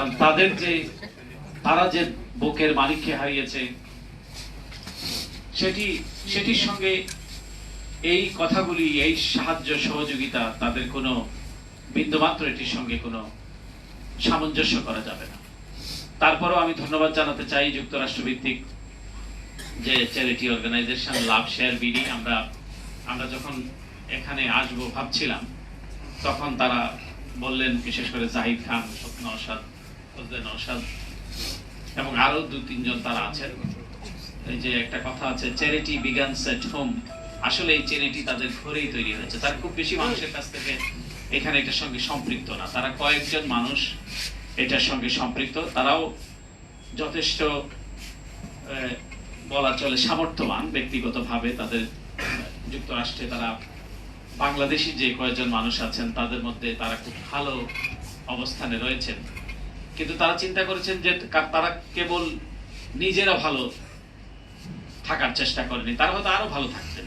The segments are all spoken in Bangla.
কারণ তাদের যে, তারা যে বুকের মালিককে হারিয়েছে, সেটি, সেটির সঙ্গে এই কথাগুলি, এই সাহায্য, সহযোগিতা তাদের কোনো বিন্দুমাত্র এটির সঙ্গে কোনো সামঞ্জস্য করা যাবে না। তারপরেও আমি ধন্যবাদ জানাতে চাই যুক্তরাষ্ট্র ভিত্তিক যে charity organisation love share BD. আমরা আমরা যখন এখানে আসব ভাবছিলাম, তখন তারা বললেন, বিশেষ করে জাহিদ খান স্বপ্ন অসাদ এবং আরও দু, তিনজন তারা আছেন। এই যে একটা কথা আছে চ্যারিটি বিগানস এট হোম আসলে এই চ্যারিটি তাদের ঘরেই তৈরি হয়েছে। তার খুব বেশি মানুষের কাছ থেকে এখানে এটার সঙ্গে সম্পৃক্ত না। তারা কয়েকজন মানুষ এটার সঙ্গে সম্পৃক্ত। তারাও যথেষ্ট বলা চলে সামর্থ্যবান ব্যক্তিগতভাবে তাদের যুক্তরাষ্ট্রে তারা বাংলাদেশি যে কয়েকজন মানুষ আছেন, তাদের মধ্যে তারা খুব ভালো অবস্থানে রয়েছেন। কিন্তু তারা চিন্তা করেছেন যে তারা কেবল নিজেরা ভালো থাকার চেষ্টা করেনি, তারা হয়তো আরও ভালো থাকতেন।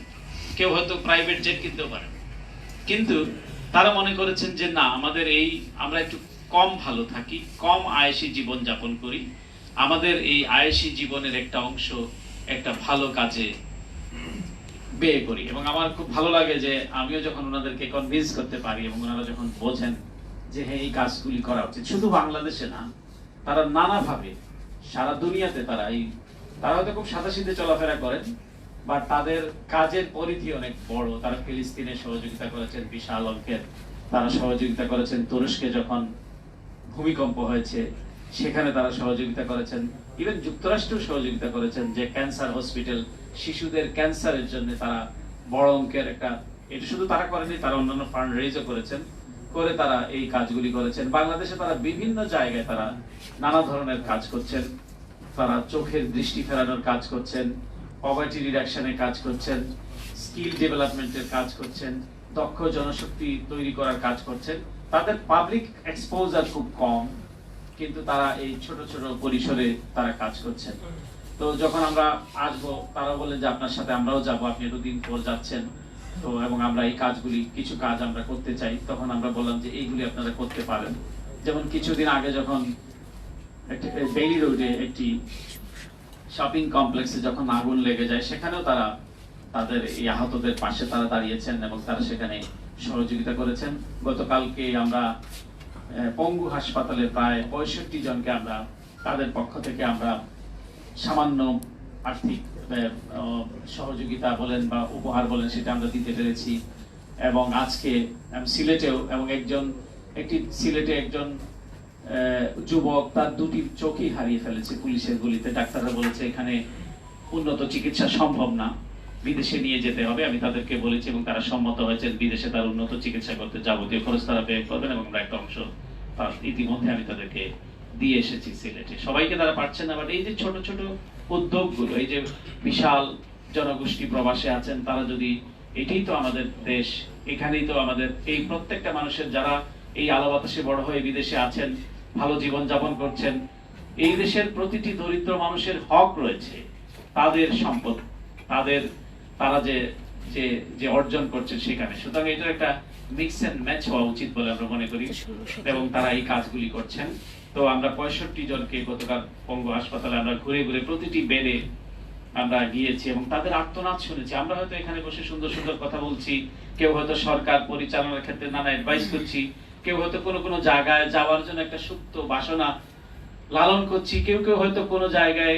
কেউ হয়তো প্রাইভেট জেট কিনতেও পারেন। কিন্তু তারা মনে করেছেন যে না, আমাদের এই আমরা একটু কম ভালো থাকি, কম আয়েসি জীবন যাপন করি। আমাদের এই আয়েসি জীবনের একটা অংশ একটা ভালো কাজে ব্যয় করি। এবং আমার খুব ভালো লাগে যে আমিও যখন ওনাদেরকে কনভিন্স করতে পারি এবং ওনারা যখন বোঝেন যে হ্যাঁ এই কাজগুলি করা উচিত। শুধু বাংলাদেশে না, তারা নানাভাবে সারা দুনিয়াতে তারা এই, তারা হয়তো খুব সাদাসিধে চলাফেরা করেন বা তাদের কাজের পরিধি অনেক বড়। তারা ফিলিস্তিনে সহযোগিতা করেছেন, বিশাল অঙ্কের। তারা সহযোগিতা করেছেন, তুরস্কে যখন ভূমিকম্প হয়েছে, সেখানে তারা সহযোগিতা করেছেন। ইভেন যুক্তরাষ্ট্র সহযোগিতা করেছেন যে, ক্যান্সার হসপিটাল শিশুদের ক্যান্সারের জন্য তারা বড় অঙ্কের একটা, এটা শুধু তারা করেনি, তারা অন্যান্য ফান্ড রেজও করেছেন। করে তারা এই কাজগুলি করেছেন। বাংলাদেশে তারা বিভিন্ন জায়গায় তারা নানা ধরনের কাজ করছেন। তারা চোখের দৃষ্টি ফেরানোর কাজ করছেন পভার্টি রিডাকশনের কাজ করছেন স্কিল ডেভেলপমেন্টের কাজ করছেন, দক্ষ জনশক্তি তৈরি করার কাজ করছেন। তাদের পাবলিক এক্সপোজার খুব কম, কিন্তু তারা এই ছোট ছোট পরিসরে তারা কাজ করছেন। তো যখন আমরা আসব, তারা বললেন যে, আপনার সাথে আমরাও যাব, আপনি এতদিন পর যাচ্ছেন। তো এবং আমরা এই কাজগুলি, কিছু কাজ আমরা করতে চাই, তখন আমরা বললাম যে এইগুলি আপনারা করতে পারেন। যেমন কিছুদিন আগে যখন বেইলি রোডে একটি শপিং কমপ্লেক্সে যখন আগুন লেগে যায়, সেখানেও তারা, তাদের এই আহতদের পাশে তারা দাঁড়িয়েছেন এবং তারা সেখানে সহযোগিতা করেছেন। গতকালকে আমরা পঙ্গু হাসপাতালে প্রায় পঁয়ষট্টি জনকে আমরা, তাদের পক্ষ থেকে আমরা সামান্য আর্থিক সহযোগিতা বলেন বা উপহার বলেন, সেটা আমরা দিতে পেরেছি। এবং আজকে সিলেটেও, এবং একজন, একটি সিলেটে একজন যুবক তার দুটি চোখই হারিয়ে ফেলেছে পুলিশের গুলিতে। ডাক্তাররা বলেছে, এখানে উন্নত চিকিৎসা সম্ভব না, বিদেশে নিয়ে যেতে হবে। আমি তাদেরকে বলেছি, এবং তারা সম্মত হয়েছেন, বিদেশে তার উন্নত চিকিৎসা করতে যাবতীয় খরচ তারা ব্যয় করবেন, এবং আমরা একটা অংশ তার ইতিমধ্যে আমি তাদেরকে দিয়ে এসেছি সিলেটে। সবাইকে তারা পারছেন না বাট এই যে ছোট ছোট উদ্যোগগুলো, এই যে বিশাল জনগোষ্ঠী প্রবাসে আছেন, তারা যদি এটাই তো আমাদের দেশ, এখানেই তো আমাদের এই প্রত্যেকটা মানুষের যারা এই আলো বাতাসে বড় হয়ে বিদেশে আছেন, ভালো জীবন যাপন করছেন, এই দেশের প্রতিটি দরিদ্র মানুষের হক রয়েছে, তাদের সম্পদ, তাদের, তারা যে যে অর্জন করছেন সেখানে। সুতরাং এটার একটা মিক্স ম্যাচ হওয়া উচিত বলে আমরা মনে করি। এবং তারা এই কাজগুলি করছেন। তো আমরা পঁয়ষট্টি জনকে গতকাল পঙ্গু হাসপাতালে আমরা ঘুরে ঘুরে প্রতিটি বেডে আমরা গিয়েছি এবং তাদের আর্তনাদ শুনেছি। আমরা হয়তো এখানে বসে সুন্দর সুন্দর কথা বলছি। কেউ হয়তো সরকার পরিচালনার ক্ষেত্রে নানা অ্যাডভাইস করছি। কেউ হয়তো কোনো কোনো জায়গায় যাওয়ার জন্য একটা সুপ্ত বাসনা লালন করছি। কেউ কেউ হয়তো কোনো জায়গায়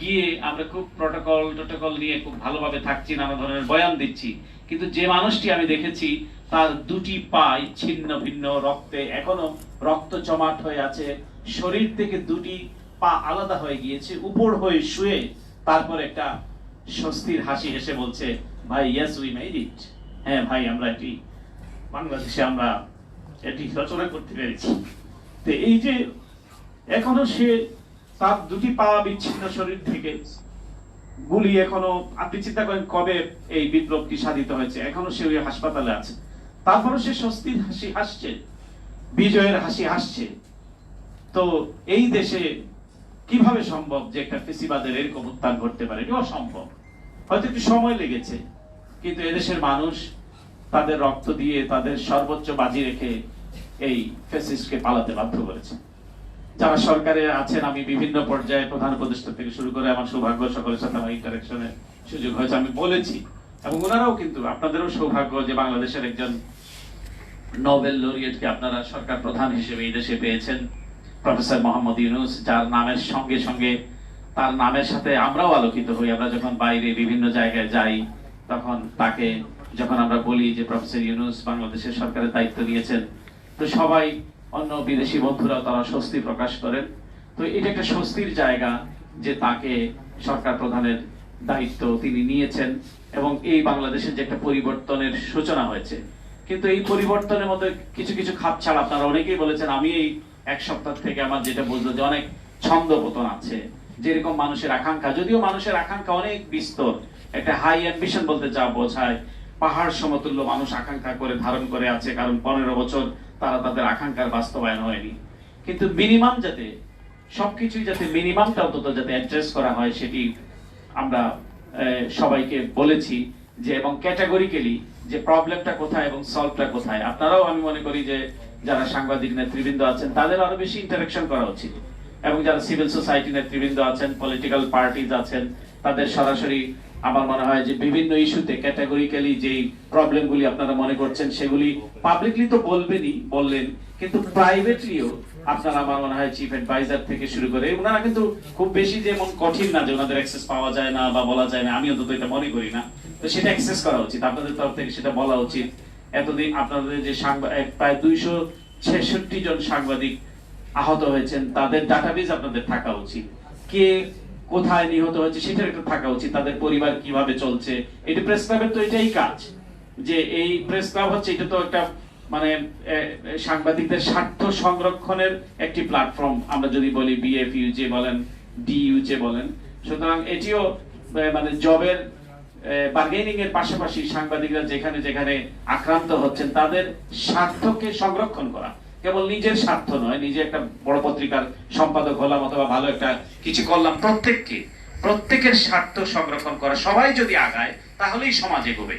গিয়ে আমরা খুব প্রটোকল টোটোকল নিয়ে খুব ভালোভাবে থাকছি নানা ধরনের বয়ান দিচ্ছি। কিন্তু যে মানুষটি আমি দেখেছি, তার দুটি পাই ছিন্ন ভিন্ন রক্তে এখনও রক্ত জমাট হয়ে আছে। শরীর থেকে দুটি পা আলাদা হয়ে গিয়েছে, উপর হয়ে শুয়ে তারপর একটা স্বস্তির হাসি হেসে বলছে, ভাই ইয়েস উই মেড ইট হ্যাঁ ভাই, আমরা এটি বাংলাদেশে আমরা এটি রচনা করতে পেরেছি। তো এই যে এখনও সে তার দুটি পা বিচ্ছিন্ন শরীর থেকে গুলি এখনও, আপনি চিন্তা করেন কবে এই বিপ্লবটি সাধিত হয়েছে? এখনও সে ওই হাসপাতালে আছে। তারপরে সে স্বস্তির হাসি হাসছে, বিজয়ের হাসি হাসছে। তো এই দেশে কীভাবে সম্ভব যে একটা ফেসিবাদের এরকম উত্থান ঘটতে পারে? এটি অসম্ভব। হয়তো একটু সময় লেগেছে, কিন্তু এদেশের মানুষ তাদের রক্ত দিয়ে তাদের সর্বোচ্চ বাজি রেখে এই ফেসিস্টকে পালাতে বাধ্য করেছে। যারা সরকারে আছেন, আমি বিভিন্ন পর্যায়ে প্রধান উপদেষ্টা থেকে শুরু করে আমার সৌভাগ্য সকলের সাথে আমার ইন্টারাকশনের সুযোগ হয়েছে, আমি বলেছি। এবং ওনারাও কিন্তু, আপনাদেরও সৌভাগ্য যে বাংলাদেশের একজন নোবেল লরিয়েটকে আপনারা সরকার প্রধান হিসেবে এই দেশে পেয়েছেন, প্রফেসর মোহাম্মদ ইউনুস, যার নামের সঙ্গে সঙ্গে তার নামের সাথে আমরাও আলোকিত হই। আমরা যখন বাইরে বিভিন্ন জায়গায় যাই, তখন তাকে যখন আমরা বলি যে, প্রফেসর ইউনুস বাংলাদেশের সরকারের দায়িত্ব নিয়েছেন, তো সবাই অন্য বিদেশি বন্ধুরা তারা স্বস্তি প্রকাশ করেন। তো এটা একটা স্বস্তির জায়গা যে তাকে সরকার প্রধানের দায়িত্ব তিনি নিয়েছেন এবং এই বাংলাদেশের যে একটা পরিবর্তনের সূচনা হয়েছে। কিন্তু এই পরিবর্তনের মধ্যে কিছু কিছু খাপ ছাড়া আপনারা অনেকেই বলেছেন, আমি এই এক সপ্তাহ থেকে আমার যেটা বুঝলো যে অনেক ছন্দ পতন আছে। যেরকম মানুষের আকাঙ্ক্ষা, যদিও মানুষের আকাঙ্ক্ষা অনেক বিস্তর। একটা হাই অ্যাম্বিশন বলতে যা বোঝায়, পাহাড় সমতুল্য মানুষ আকাঙ্ক্ষা করে ধারণ করে আছে, কারণ পনেরো বছর তারা তাদের আকাঙ্ক্ষার বাস্তবায়ন হয়নি। কিন্তু মিনিমাম যাতে, সবকিছুই যাতে মিনিমামটা অন্তত যাতে অ্যাড্রেস করা হয়, সেটি আমরা সবাইকে বলেছি যে, এবং ক্যাটাগরিক্যালি যে প্রবলেমটা কোথায় এবং সলভটা কোথায়। আপনারাও আমি মনে করি যে, যারা সাংবাদিক নেতৃবৃন্দ আছেন, তাদের আরও বেশি ইন্টারাকশন করা উচিত। এবং যারা সিভিল সোসাইটি নেতৃবৃন্দ আছেন পলিটিক্যাল পার্টিজ আছেন, তাদের সরাসরি আমার মনে হয় যে বিভিন্ন ইস্যুতে ক্যাটাগরিক্যালি যেই প্রবলেমগুলি আপনারা মনে করছেন, সেগুলি পাবলিকলি তো বলবেনই, বললেন, কিন্তু প্রাইভেটলিও আপনারা আমার মনে হয় চিফ অ্যাডভাইজার থেকে শুরু করে, ওনারা কিন্তু খুব বেশি যেমন কঠিন না যে ওনাদের অ্যাক্সেস পাওয়া যায় না বা বলা যায় না আমি অন্তত এটা মনে করি না। তো সেটা অ্যাক্সেস করা উচিত, আপনাদের তরফ থেকে সেটা বলা উচিত। এতদিন আপনাদের যে সাংবাদিক প্রায় দুইশো ছেষট্টি জন সাংবাদিক আহত হয়েছেন, তাদের ডাটাবেজ আপনাদের থাকা উচিত। কে কোথায় নিহত হয়েছে সেটা একটু থাকা উচিত, তাদের পরিবার কীভাবে চলছে। এটা প্রেস ক্লাবের তো এটাই কাজ, যে এই প্রেস ক্লাব হচ্ছে, এটা তো একটা মানে সাংবাদিকদের স্বার্থ সংরক্ষণের একটি প্ল্যাটফর্ম আমরা যদি বলি বিএফইউ যে বলেন ডিইউ যে বলেন। সুতরাং এটিও মানে জবের বার্গেনিং এর পাশাপাশি সাংবাদিকরা যেখানে যেখানে আক্রান্ত হচ্ছেন, তাদের স্বার্থকে সংরক্ষণ করা। কেবল নিজের স্বার্থ নয়, নিজে একটা বড় পত্রিকার সম্পাদক হলাম অথবা ভালো একটা কিছু করলাম, প্রত্যেককে, প্রত্যেকের স্বার্থ সংরক্ষণ করা সবাই যদি আগায়, তাহলেই সমাজ এগোবে।